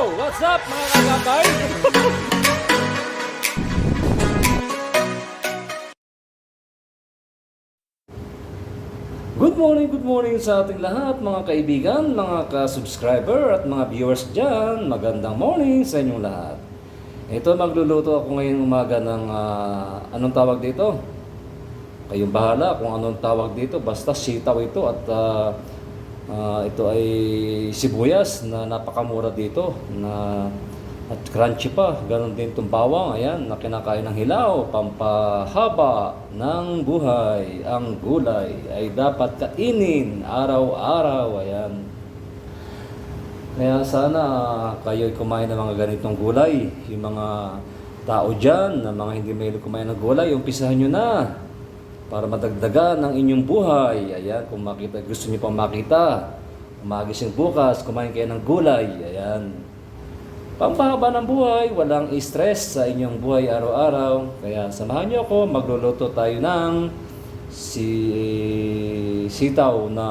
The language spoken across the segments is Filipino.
What's up mga kagabay? Good morning, good morning sa ating lahat mga kaibigan, mga ka-subscriber at mga viewers dyan. Magandang morning sa inyong lahat. Ito, magluluto ako ngayong umaga ng ah, anong tawag dito? Kayong bahala kung anong tawag dito. Basta sitaw ito at ah, ah, ito ay sibuyas na napakamura dito na at crunchy pa. Ganon din itong bawang. Ayan, na kinakain ng hilaw. Pampahaba ng buhay. Ang gulay ay dapat kainin araw-araw. Ayan. Kaya sana kayo kumain ng mga ganitong gulay. Yung mga tao dyan na mga hindi mahilig kumain ng gulay, umpisahan nyo na para madagdagan ang inyong buhay. Ayan, kung makita, gusto niyo pang makita, umagising bukas, kumain kayo ng gulay. Ayan. Pampahaba ng buhay, walang stress sa inyong buhay araw-araw. Kaya samahan niyo ako, magluluto tayo ng si sitaw na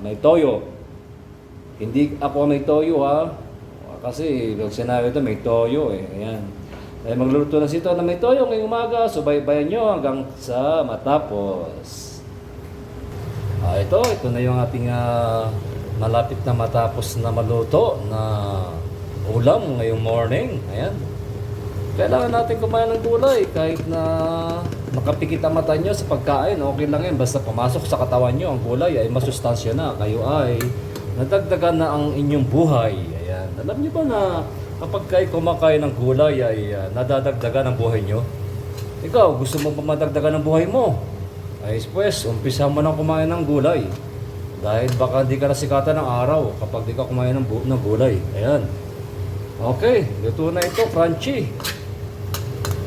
may toyo. Hindi ako may toyo ha. Kasi pag sinabi ito, may toyo eh. Ayan. Kaya magluluto ng sitaw na may toyo ngayong umaga. Subaybayan nyo hanggang sa matapos. Ah, ito, ito na yung ating ah, malapit na matapos na maluto na ulam ngayong morning. Ayan. Kailangan natin kumain ng gulay kahit na makapikit ang mata nyo sa pagkain. Okay lang yan. Basta pumasok sa katawan nyo ang gulay ay masustansya na. Kayo ay nadagdagan na ang inyong buhay. Ayan. Alam nyo ba na kapag kayo kumakain ng gulay ay ah, nadadagdagan ang buhay nyo? Ikaw, gusto mo ba madagdagan ang buhay mo? Ay, pues, umpisa mo nang kumain ng gulay. Dahil baka di ka nasikatan ng araw kapag di ka kumain ng, bu- ng gulay. Ayan. Okay, luto na ito, crunchy.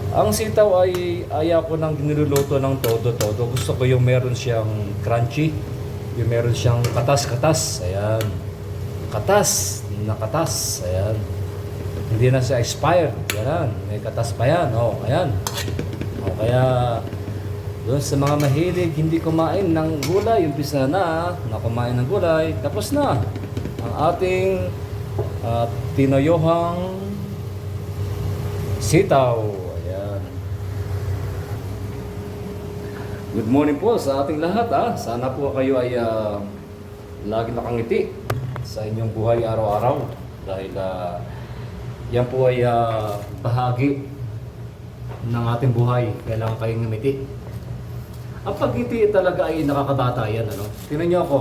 Ang sitaw ay ayaw ko nang niluluto ng todo-todo. Gusto ko yung meron siyang crunchy. Yung meron siyang katas-katas. Ayan. Katas. Na katas. Ayan. Hindi na siya expired. Yan. May katas pa yan. O, ayan. O, kaya doon sa mga mahilig hindi kumain ng gulay, umpisa na na kumain ng gulay, tapos na ang ating uh, tinoyohang sitaw. Ayan. Good morning po sa ating lahat. Ah. Sana po kayo ay ah, lagi nakangiti sa inyong buhay araw-araw. Dahil ah, yan po ay ah, bahagi ng ating buhay. Kailangan kayong ngumiti. Ang pagngiti talaga ay nakakabata yan. Ano? Tingnan niyo ako.